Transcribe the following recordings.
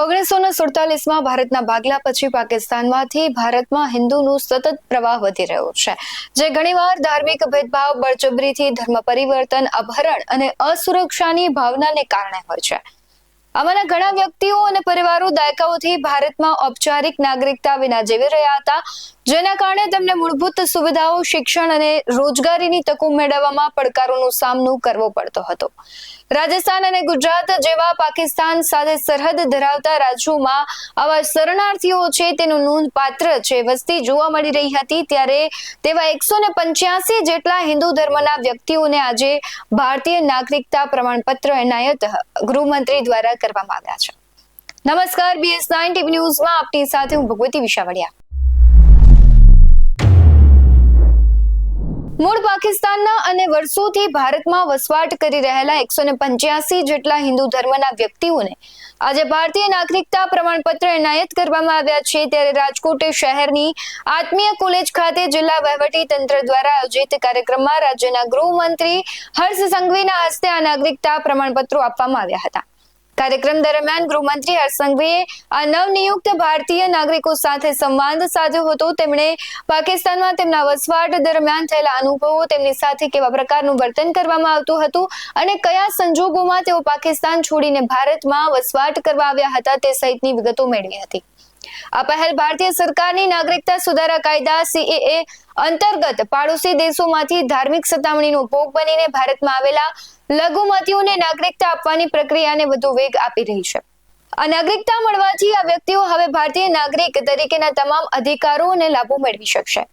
ઓગણીસો સુડતાલીસમાં ભારતના ભાગલા પછી પાકિસ્તાનમાંથી ભારતમાં હિન્દુનું સતત પ્રવાહ વધી રહ્યો છે, જે ઘણીવાર ધાર્મિક ભેદભાવ, બળજબરીથી ધર્મ પરિવર્તન, અપહરણ અને અસુરક્ષાની ભાવનાને કારણે હોય છે. આમાંના ઘણા વ્યક્તિઓ અને પરિવારો દાયકાઓથી ભારતમાં ઔપચારિક નાગરિકતા વિના જીવી રહ્યા હતા, જેના કારણે તેમને મૂળભૂત સુવિધાઓ, શિક્ષણ અને રોજગારીની તકો મેળવવામાં પડકારોનો સામનો કરવો પડતો હતો. રાજસ્થાન અને ગુજરાત જેવા પાકિસ્તાન સાથે સરહદ ધરાવતા રાજ્યોમાં આવા શરણાર્થીઓ છે તેનું નોંધપાત્ર છે. વસ્તી જોવા મળી રહી હતી ત્યારે તેવા એકસો ને પંચ્યાસી જેટલા હિન્દુ ધર્મના વ્યક્તિઓને આજે ભારતીય નાગરિકતા પ્રમાણપત્ર એનાયત ગૃહમંત્રી દ્વારા કરવામાં આવ્યા છે. નમસ્કાર બીએસ નાઇન ટીવી ન્યૂઝમાં આપની સાથે હું ભગવતી વિશાવડિયા. મૂળ પાકિસ્તાનના અને વર્ષોથી ભારતમાં વસવાટ કરી રહેલા એકસો ને પંચ્યાસી જેટલા હિન્દુ ધર્મના વ્યક્તિઓને આજે ભારતીય નાગરિકતા પ્રમાણપત્ર એનાયત કરવામાં આવ્યા છે ત્યારે રાજકોટ શહેરની આત્મીય કોલેજ ખાતે જિલ્લા વહીવટી તંત્ર દ્વારા આયોજિત કાર્યક્રમમાં રાજ્યના ગૃહમંત્રી હર્ષ સંઘવીના હસ્તે આ નાગરિકતા પ્રમાણપત્રો આપવામાં આવ્યા હતા. કાર્યક્રમ દરમિયાન ગૃહમંત્રી હરસંઘવીએ આ નવનિયુક્ત ભારતીય નાગરિકો સાથે સંવાદ સાધ્યો હતો. તેમણે પાકિસ્તાનમાં તેમના વસવાટ દરમિયાન થયેલા અનુભવો તેમની સાથે કેવા પ્રકારનું વર્તન કરવામાં આવતું હતું અને કયા સંજોગોમાં તેઓ પાકિસ્તાન છોડીને ભારતમાં વસવાટ કરવા આવ્યા હતા તે સહિતની વિગતો મેળવી હતી. આ પહેલ ભારતીય સરકારની નાગરિકતા સુધારા કાયદા સીએએ અંતર્ગત પાડોશી દેશોમાંથી ધાર્મિક સતામણીનો ભોગ બનીને ભારતમાં આવેલા લઘુમતીઓને નાગરિકતા આપવાની પ્રક્રિયાને વધુ વેગ આપી રહી છે. આ નાગરિકતા મળવાથી આ વ્યક્તિઓ હવે ભારતીય નાગરિક તરીકેના તમામ અધિકારો અને લાભો મેળવી શકશે.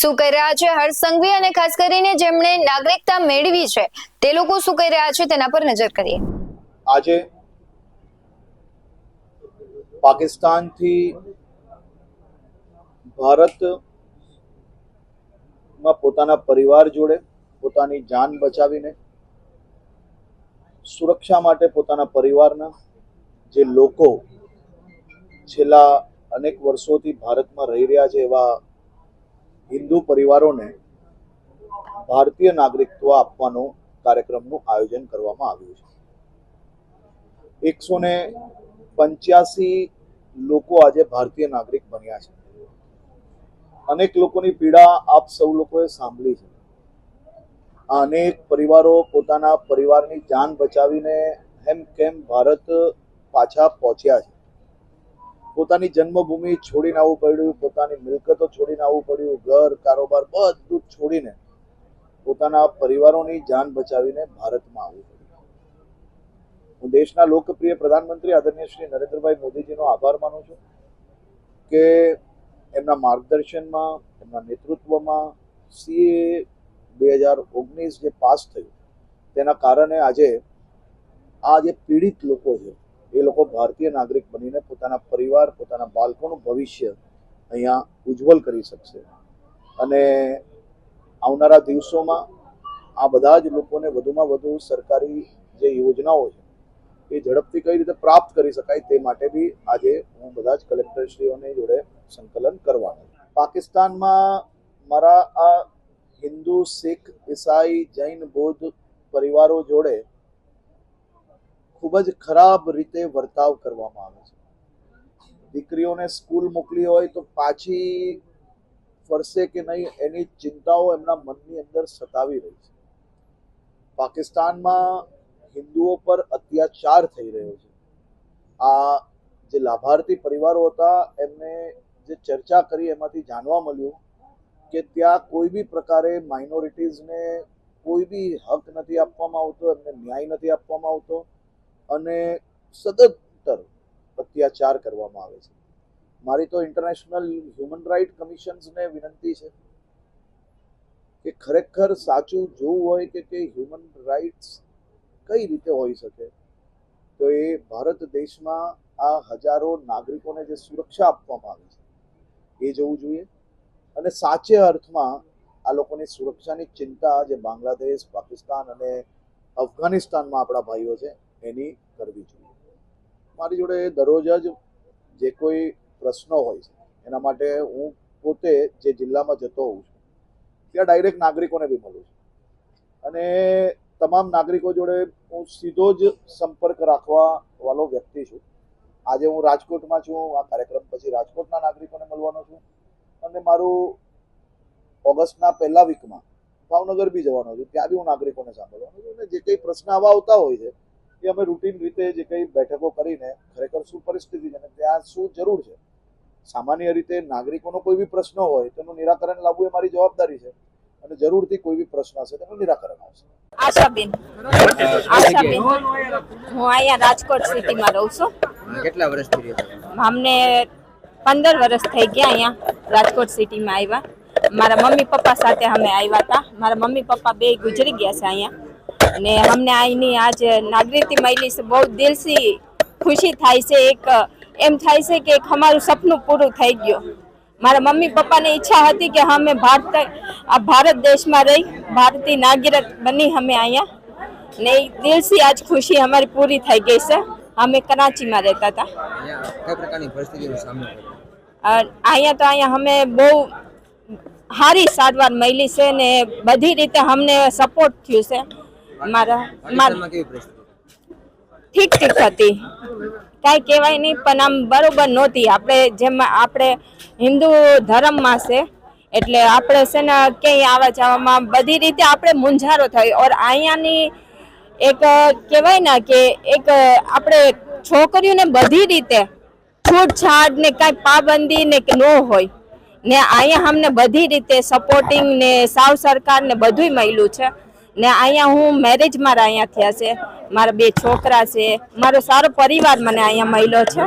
શું કહી રહ્યા છે હર્ષ સંઘવી અને ખાસ કરીને જેમણે નાગરિકતા મેળવી છે, તે લોકો શું કહી રહ્યા છે તેના પર નજર કરીએ. આજે પાકિસ્તાનથી ભારતમાં પોતાના પરિવાર જોડે પોતાની જાન બચાવીને સુરક્ષા માટે પોતાના પરિવારના જે લોકો છેલ્લા અનેક વર્ષોથી ભારતમાં રહી રહ્યા છે એવા હિન્દુ પરિવારોને ભારતીય નાગરિકત્વ આપવાનો કાર્યક્રમનું આયોજન કરવામાં આવ્યું છે. એકસો ને પંચ્યાસી લોકો આજે ભારતીય નાગરિક બન્યા છે. અનેક લોકોની પીડા આપ સૌ લોકોએ સાંભળી છે. આ અનેક પરિવારો પોતાના પરિવારની જાન બચાવીને હેમ કેમ ભારત પાછા પહોંચ્યા છે. પોતાની જન્મભૂમિ છોડીને આવવું પડ્યું, પોતાની મિલકતો છોડીને આવવું પડ્યું, ઘર, કારોબાર બધું છોડીને પોતાના પરિવારોની જાન બચાવીને ભારતમાં આવવું પડ્યું. હું દેશના લોકપ્રિય પ્રધાનમંત્રી આદરણીય શ્રી નરેન્દ્રભાઈ મોદીજીનો આભાર માનું છું કે એમના માર્ગદર્શનમાં, એમના નેતૃત્વમાં સીએ બે હજાર ઓગણીસ જે પાસ થયું, તેના કારણે આજે આ જે પીડિત લોકો છે, એ લોકો ભારતીય નાગરિક બનીને પોતાના પરિવાર, પોતાના બાળકોનું ભવિષ્ય અહીંયા ઉજ્જવલ કરી શકશે. અને આવનારા દિવસોમાં આ બધા જ લોકોને વધુમાં વધુ સરકારી જે યોજનાઓ છે એ ઝડપથી કઈ રીતે પ્રાપ્ત કરી શકાય તે માટે બી આજે હું બધા જ કલેક્ટરશ્રીઓને જોડે સંકલન કરવાનું પાકિસ્તાનમાં મારા આ હિન્દુ, શીખ, ઈસાઈ, જૈન, બૌદ્ધ પરિવારો જોડે ખૂબ જ ખરાબ રીતે વર્તાવ કરવામાં આવે છે. દીકરીઓને સ્કૂલ મોકલી હોય તો પાછી ફરશે કે નહીં એની ચિંતાઓ એમના મનની અંદર સતાવી રહી છે. પાકિસ્તાનમાં હિન્દુઓ પર અત્યાચાર થઈ રહ્યો છે. આ જે લાભાર્થી પરિવારો હતા, એમને જે ચર્ચા કરી એમાંથી જાણવા મળ્યું કે ત્યાં કોઈ બી પ્રકારે માઇનોરિટીઝને કોઈ બી હક નથી આપવામાં આવતો, એમને ન્યાય નથી આપવામાં આવતો અને સતત અત્યાચાર કરવામાં આવે છે. મારી તો ઇન્ટરનેશનલ હ્યુમન રાઇટ કમિશન્સને વિનંતી છે કે ખરેખર સાચું જોવું હોય કે કે હ્યુમન રાઇટ્સ કઈ રીતે હોઈ શકે? તો એ ભારત દેશમાં આ હજારો નાગરિકોને જે સુરક્ષા આપવામાં આવે છે, એ જોવું જોઈએ. અને સાચે અર્થમાં આ લોકોની સુરક્ષાની ચિંતા જે બાંગ્લાદેશ, પાકિસ્તાન અને અફઘાનિસ્તાનમાં આપણા ભાઈઓ છે, એની કરવી જોઈએ. મારી જોડે દરરોજ જ જે કોઈ પ્રશ્નો હોય છે, એના માટે હું પોતે જે જિલ્લામાં જતો હોઉં છું, ત્યાં ડાયરેક્ટ નાગરિકોને બી મળું છું. અને તમામ નાગરિકો જોડે હું સીધો જ સંપર્ક રાખવા વાળો વ્યક્તિ છું. આજે હું રાજકોટમાં છું, આ કાર્યક્રમ પછી રાજકોટના નાગરિકોને મળવાનો છું અને મારું ઓગસ્ટના પહેલા વીકમાં ભાવનગર બી જવાનો છું, ત્યાં બી હું નાગરિકોને સાંભળવાનો છું અને જે કંઈ પ્રશ્ન આવા આવતા હોય છે એ અમે રૂટીન રીતે જે કંઈ બેઠકો કરીને ખરેખર શું પરિસ્થિતિ છે અને ત્યાં શું જરૂર છે, સામાન્ય રીતે નાગરિકોનો કોઈ બી પ્રશ્ન હોય તેનું નિરાકરણ લાવવું એ મારી જવાબદારી છે. અને જરૂરથી કોઈ બી પ્રશ્ન હશે તેનું નિરાકરણ આવશે. આશાબેન. આશાબેન. હું અહીંયા રાજકોટ સિટીમાં રહું છું. કેટલા વર્ષથી અમને પંદર વર્ષ થઈ ગયા અહીંયા રાજકોટ સિટીમાં આવ્યા. મારા મમ્મી પપ્પા સાથે અમે આવ્યા હતા. મારા મમ્મી પપ્પા બે ગુજરી ગયા છે અહીંયા. ને અમને અહીંની આજ નાગરિકતી મળી છે બહુ દિલથી ખુશી થાય છે. એક એમ થાય છે કે એક અમારું સપનું પૂરું થઈ ગયું. મારા મમ્મી પપ્પાની ઈચ્છા હતી કે અમે ભારત આ ભારત દેશમાં રહી ભારતીય નાગરિક બની અમે અહીંયા. ને દિલથી આજ ખુશી અમારી પૂરી થઈ ગઈ છે. અમે કરાચીમાં રહેતા હતા. અહીંયા તો અહીંયા અમે બહુ સારી સારવાર મળી છે ને બધી રીતે અમને સપોર્ટ થયું છે. મારા મારા ઠીક ઠીક હતી. કાંઈ કહેવાય નહીં, પણ આમ બરોબર નહોતી. આપણે જેમ આપણે હિન્દુ ધર્મમાં છે, એટલે આપણે છે ને ક્યાંય આવવા જવામાં બધી રીતે આપણે મૂંઝારો થઈ. ઓર અહીંયાની એક કહેવાય ને કે એક આપણે છોકરીઓને બધી રીતે છૂટછાટ ને કાંઈ પાબંદી ને ન હોય, ને અહીંયા અમને બધી રીતે સપોર્ટિંગ ને સાવ સરકાર ને બધુંય મળ્યું છે. ને અહીંયા હું મેરેજ મારા અહીંયા થયા છે. મારા બે છોકરા છે. મારો સારો પરિવાર મને અહીંયા મળ્યો છે.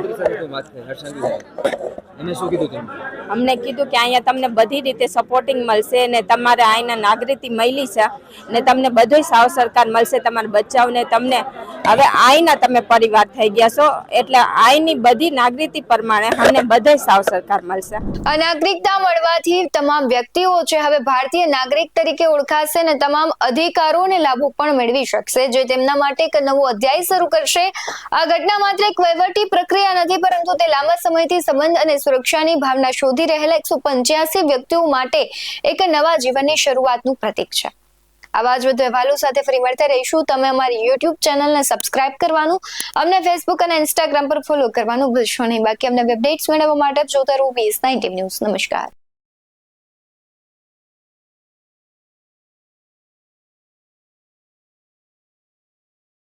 એમને શું કીધું તમને અમને કીધું કે અહીંયા તમને બધી રીતે સપોર્ટિંગ મળશે ને તમારે અહીંના નાગરિકતી મળી છે ને તમને બધો સાવ સરકાર મળશે તમારા બચ્ચાઓને તમને. હવે અહીંના તમે પરિવાર થઈ ગયા છો એટલે અહીંની બધી નાગરિકતી પ્રમાણે અમને બધો સાવ સરકાર મળશે. આ નાગરિકતા મળવાથી તમામ વ્યક્તિઓ છે હવે ભારતીય નાગરિક તરીકે ઓળખાશે અને તમામ અધિકારો અને લાભો પણ મેળવી શકશે જે તેમના માટે એક નવો અધ્યાય શરૂ કરશે. આ ઘટના માત્ર એક વહીવટી પ્રક્રિયા નથી પરંતુ તે લાંબા સમયથી સંબંધ અને સુરક્ષાની ભાવના શોધી રહેલા એકસો પંચ્યાસી વ્યક્તિઓ માટે એક નવા જીવનની શરૂઆતનું પ્રતીક છે. આવા જ વધુ અહેવાલો સાથે ફરી મળતા રહીશું. તમે અમારી યુટ્યુબ ચેનલને સબસ્ક્રાઇબ કરવાનું, અમને ફેસબુક અને ઇન્સ્ટાગ્રામ પર ફોલો કરવાનું ભૂલશો નહીં. બાકી અમને અપડેટ્સ મેળવવા માટે જોતા રહો બીએસ નાઇન્ટી ન્યૂઝ નમસ્કાર.